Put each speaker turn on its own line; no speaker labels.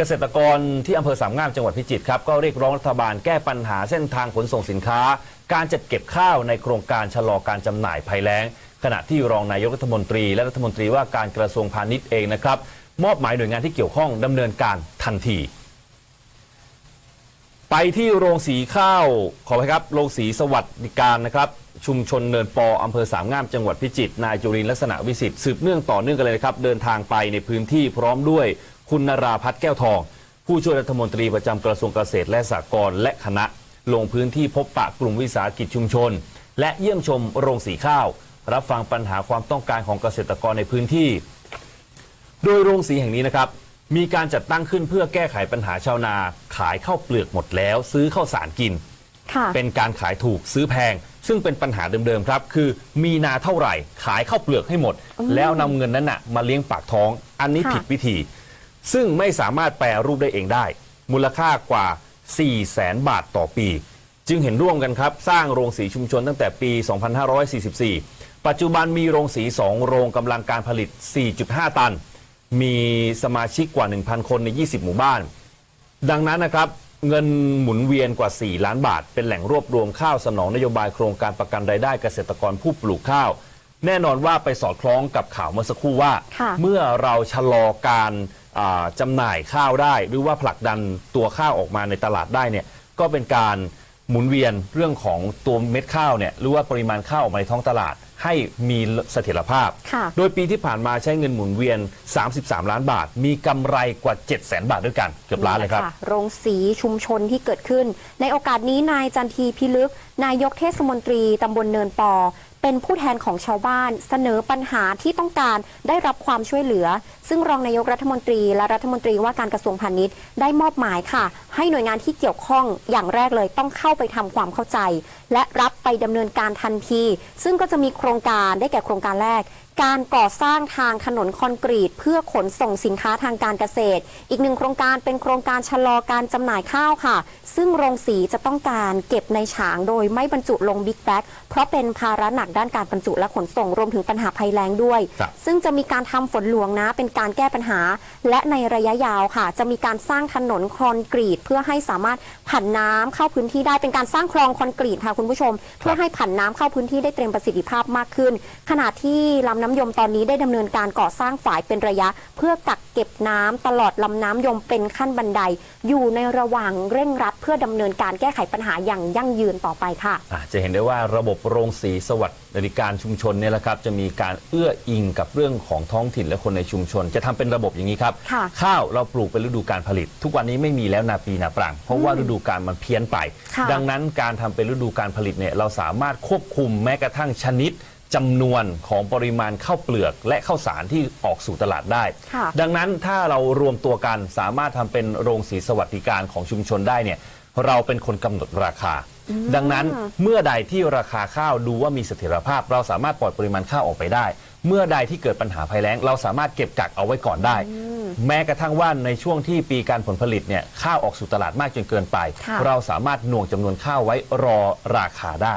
เกษตรกรที่อำเภอสามงามจังหวัดพิจิตรครับก็เรียกร้องรัฐบาลแก้ปัญหาเส้นทางขนส่งสินค้า การจัดเก็บข้าวในโครงการชะลอการจำหน่ายภัยแล้ง ขณะที่รองนายกรัฐมนตรี และรัฐมนตรีว่าการกระทรวงพาณิชย์เองนะครับ มอบหมายหน่วยงานที่เกี่ยวข้องดำเนินการทันที ไปที่โรงสีข้าวขอไปครับโรงสีสวัสดิการนะครับชุมชนเนินปออำเภอสามงามจังหวัดพิจิตรนายจุรินทร์ลักษณะวิสิทธิ์สืบเนื่องต่อเนื่องกันเลยนะครับ เดินทางไปในพื้นที่พร้อมด้วย คุณนราพัฒน์แก้วทอง ผู้ช่วยรัฐมนตรีประจำกระทรวงเกษตรและสหกรณ์และคณะ ลงพื้นที่พบปะกลุ่มวิสาหกิจชุมชน และเยี่ยมชมโรงสีข้าว รับฟังปัญหาความต้องการของเกษตรกรในพื้นที่ โดยโรงสีแห่งนี้นะครับ มีการจัดตั้งขึ้นเพื่อแก้ไขปัญหาชาวนา ขายข้าวเปลือกหมดแล้ว ซื้อข้าวสารกิน
ค่ะ
เป็นการขายถูกซื้อแพง ซึ่งเป็นปัญหาเดิมๆครับ คือมีนาเท่าไหร่ ขายข้าวเปลือกให้หมด แล้วนำเงินนั้นนะมาเลี้ยงปากท้อง อันนี้
ค่ะ
ผิดวิธี ซึ่งไม่สามารถแปรรูปได้เองได้ มูลค่ากว่า 4 0 0แสนบาทต่อปี จึงเห็นร่วมกันครับ สร้างโรงสีชุมชนตั้งแต่ปี 2544 ปัจจุบันมีโรงสี 2 โรงกำลังการผลิต 4.5 ตัน มีสมาชิกกว่า 1,000 คนใน 20 หมู่บ้าน ดังนั้นนะครับเงินหมุนเวียนกว่า 4 ล้านบาท เป็นแหล่งรวบรวมข้าวสนองนโยบายโครงการประกันรายได้เกษตรกรผู้ปลูกข้าว แน่นอนว่าไปสอดคล้องกับข่าวเมื่อสักครู่ว่า
ค่ะ
เมื่อเราชะลอการ อ่าจำหน่ายข้าวได้ หรือว่าผลักดันตัวข้าวออกมาในตลาดได้เนี่ยก็เป็นการหมุนเวียนเรื่องของตัวเม็ดข้าวเนี่ยหรือว่าปริมาณข้าวออกมาในท้องตลาด ให้มีเสถียรภาพ
ค่ะ
โดยปีที่ผ่านมาใช้เงินหมุนเวียน 33 ล้านบาท มีกำไรกว่า 7 0 0 0 0 0บาทด้วยกันเกือบล้านเลยครับะ
โรงสีชุมชนที่เกิดขึ้น ในโอกาสนี้นายจันทีพิลึก นายกเทศมนตรีตำบลเนินปอ เป็นผู้แทนของชาวบ้าน เสนอปัญหาที่ต้องการได้รับความช่วยเหลือ ซึ่งรองนายกรัฐมนตรีและรัฐมนตรีว่าการกระทรวงพาณิชย์ได้มอบหมายค่ะ ให้หน่วยงานที่เกี่ยวข้องอย่างแรกเลยต้องเข้าไปทำความเข้าใจ และรับไปดำเนินการทันที ซึ่งก็จะมีโครงการได้แก่โครงการแรก การก่อสร้างทางถนนคอนกรีต เพื่อขนส่งสินค้าทางการเกษตร อีกหนึ่งโครงการเป็นโครงการชะลอการจำหน่ายข้าวค่ะ ซึ่งโรงสีจะต้องการเก็บในฉางโดยไม่บรรจุลงบิ๊กแบ็กเพราะเป็นภาระหนักด้านการบรรจุและขนส่งรวมถึงปัญหาภัยแล้งด้วย
ครับ
ซึ่งจะมีการทำฝนหลวงนะ เป็นการแก้ปัญหา และในระยะยาวค่ะ จะมีการสร้างถนนคอนกรีต เพื่อให้สามารถผันน้ำเข้าพื้นที่ได้เป็นการสร้างคลองคอนกรีตค่ะคุณผู้ชม เพื่อให้ผันน้ำเข้าพื้นที่ได้เต็มประสิทธิภาพมากขึ้น ขณะที่ลำน้ำยมตอนนี้ได้ดำเนินการก่อสร้างฝายเป็นระยะ เพื่อกักเก็บน้ำตลอดลำน้ำยมเป็นขั้นบันได อยู่ในระหว่างเร่งรัด เพื่อดำเนินการแก้ไขปัญหาอย่างยั่งยืนต่อไปค่ะ
อะจะเห็นได้ว่าระบบโรงสีสวัสดิการชุมชนเนี่ยแหละครับจะมีการเอื้ออิงกับเรื่องของท้องถิ่นและคนในชุมชน จะทำเป็นระบบอย่างนี้ครับ
ค่ะ
ข้าวเราปลูกเป็นฤดูการผลิต ทุกวันนี้ไม่มีแล้วนาปีนาปรัง เพราะว่าฤดูการมันเพี้ยนไป
ค่ะ
ดังนั้นการทำเป็นฤดูการผลิตเนี่ยเราสามารถควบคุมแม้กระทั่งชนิด จำนวนของปริมาณข้าวเปลือกและข้าวสารที่ออกสู่ตลาดได้
ค่ะ
ดังนั้นถ้าเรารวมตัวกันสามารถทำเป็นโรงสีสวัสดิการของชุมชนได้เนี่ยเราเป็นคนกำหนดราคา ดังนั้นเมื่อใดที่ราคาข้าวดูว่ามีเสถียรภาพ เราสามารถปล่อยปริมาณข้าวออกไปได้ เมื่อใดที่เกิดปัญหาภัยแล้ง เราสามารถเก็บกักเอาไว้ก่อนได้ แม้กระทั่งว่าในช่วงที่ปีการผลผลิตเนี่ยข้าวออกสู่ตลาดมากจนเกินไป
ค่ะ
เราสามารถหน่วงจำนวนข้าวไว้รอราคาได้